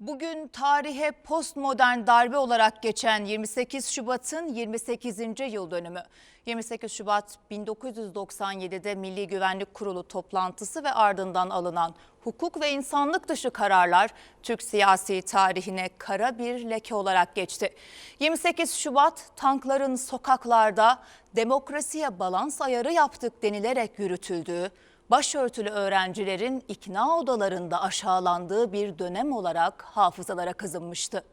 Bugün tarihe postmodern darbe olarak geçen 28 Şubat'ın 28. yıl dönümü. 28 Şubat 1997'de Milli Güvenlik Kurulu toplantısı ve ardından alınan hukuk ve insanlık dışı kararlar Türk siyasi tarihine kara bir leke olarak geçti. 28 Şubat tankların sokaklarda demokrasiye balans ayarı yaptık denilerek yürütüldüğü, başörtülü öğrencilerin ikna odalarında aşağılandığı bir dönem olarak hafızalara kazınmıştı.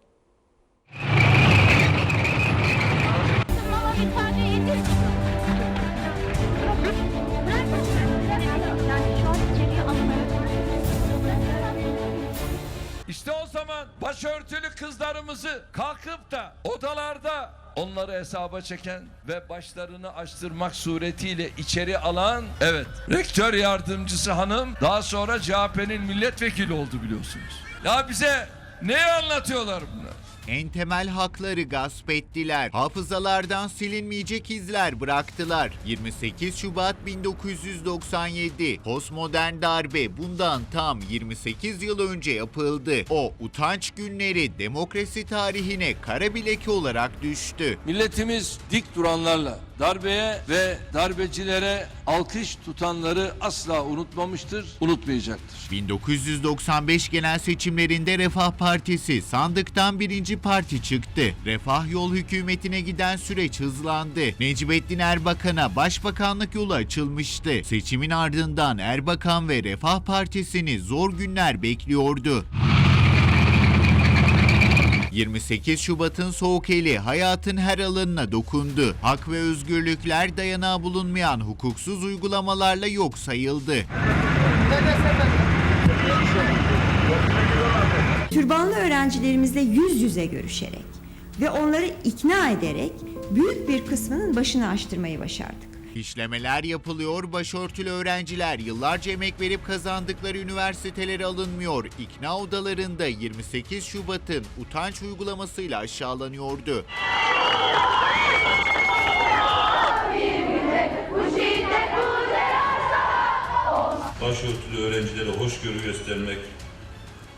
İşte o zaman başörtülü kızlarımızı kalkıp da odalarda onları hesaba çeken ve başlarını açtırmak suretiyle içeri alan evet rektör yardımcısı hanım daha sonra CHP'nin milletvekili oldu biliyorsunuz. Ya bize ne anlatıyorlar bunlar? En temel hakları gasp ettiler. Hafızalardan silinmeyecek izler bıraktılar. 28 Şubat 1997. Postmodern darbe bundan tam 28 yıl önce yapıldı. O utanç günleri demokrasi tarihine kara bir leke olarak düştü. Milletimiz dik duranlarla darbeye ve darbecilere alkış tutanları asla unutmamıştır, unutmayacaktır. 1995 genel seçimlerinde Refah Partisi sandıktan birinci parti çıktı. Refah yol hükümetine giden süreç hızlandı. Necmettin Erbakan'a başbakanlık yolu açılmıştı. Seçimin ardından Erbakan ve Refah Partisi'ni zor günler bekliyordu. 28 Şubat'ın soğuk eli hayatın her alanına dokundu. Hak ve özgürlükler dayanağı bulunmayan hukuksuz uygulamalarla yok sayıldı. Türbanlı öğrencilerimizle yüz yüze görüşerek ve onları ikna ederek büyük bir kısmının başını açtırmayı başardık. İşlemeler yapılıyor, başörtülü öğrenciler yıllarca emek verip kazandıkları üniversitelere alınmıyor. İkna odalarında 28 Şubat'ın utanç uygulamasıyla aşağılanıyordu. başörtülü öğrencilere hoşgörü göstermek,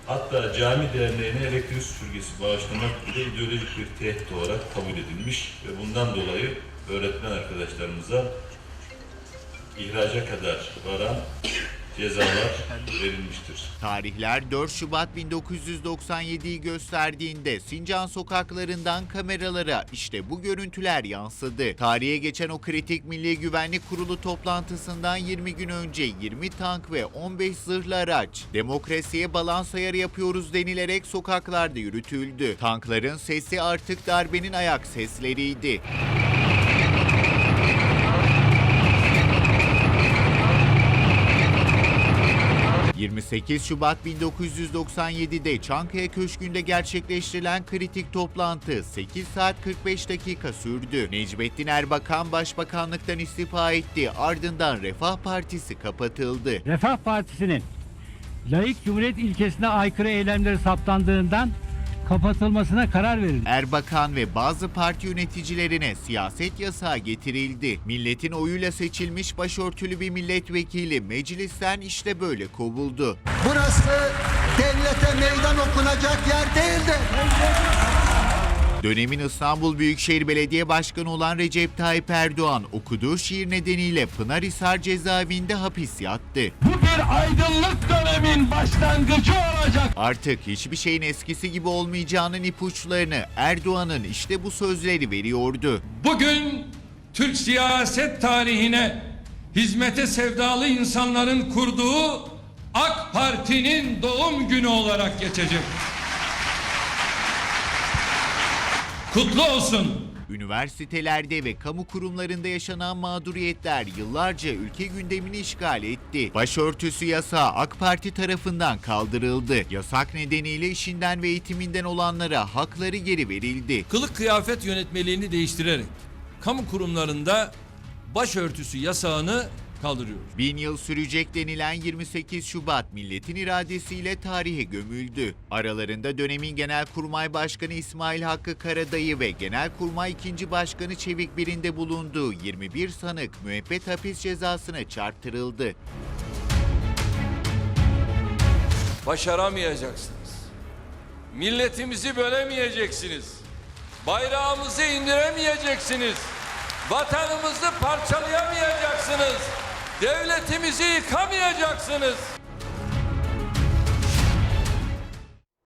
hatta cami derneğine elektrik süpürgesi bağışlamak bile ideolojik bir tehdit olarak kabul edilmiş ve bundan dolayı öğretmen arkadaşlarımıza ihraca kadar varan cezalar verilmiştir. Tarihler 4 Şubat 1997'yi gösterdiğinde Sincan sokaklarından kameralara işte bu görüntüler yansıdı. Tarihe geçen o kritik Milli Güvenlik Kurulu toplantısından 20 gün önce 20 tank ve 15 zırhlı araç demokrasiye balans ayarı yapıyoruz denilerek sokaklarda yürütüldü. Tankların sesi artık darbenin ayak sesleriydi. ...28 Şubat 1997'de Çankaya Köşkü'nde gerçekleştirilen kritik toplantı 8 saat 45 dakika sürdü. Necmettin Erbakan başbakanlıktan istifa etti ardından Refah Partisi kapatıldı. Refah Partisi'nin laik cumhuriyet ilkesine aykırı eylemleri saptandığından kapatılmasına karar verildi. Erbakan ve bazı parti yöneticilerine siyaset yasağı getirildi. Milletin oyuyla seçilmiş başörtülü bir milletvekili meclisten işte böyle kovuldu. Burası devlete meydan okunacak yer değildir. Dönemin İstanbul Büyükşehir Belediye Başkanı olan Recep Tayyip Erdoğan okuduğu şiir nedeniyle Pınarhisar cezaevinde hapis yattı. Bu bir aydınlık başlangıcı olacak. Artık hiçbir şeyin eskisi gibi olmayacağının ipuçlarını Erdoğan'ın işte bu sözleri veriyordu. Bugün Türk siyaset tarihine hizmete sevdalı insanların kurduğu AK Parti'nin doğum günü olarak geçecek. Kutlu olsun. Üniversitelerde ve kamu kurumlarında yaşanan mağduriyetler yıllarca ülke gündemini işgal etti. Başörtüsü yasağı AK Parti tarafından kaldırıldı. Yasak nedeniyle işinden ve eğitiminden olanlara hakları geri verildi. Kılık kıyafet yönetmeliğini değiştirerek kamu kurumlarında başörtüsü yasağını kaldırıyoruz. Bin yıl sürecek denilen 28 Şubat milletin iradesiyle tarihe gömüldü. Aralarında dönemin Genelkurmay Başkanı İsmail Hakkı Karadayı ve Genelkurmay 2. Başkanı Çevik Birinde bulunduğu 21 sanık müebbet hapis cezasına çarptırıldı. Başaramayacaksınız. milletimizi bölemeyeceksiniz. Bayrağımızı indiremeyeceksiniz. Vatanımızı parçalayamayacaksınız. Devletimizi yıkamayacaksınız.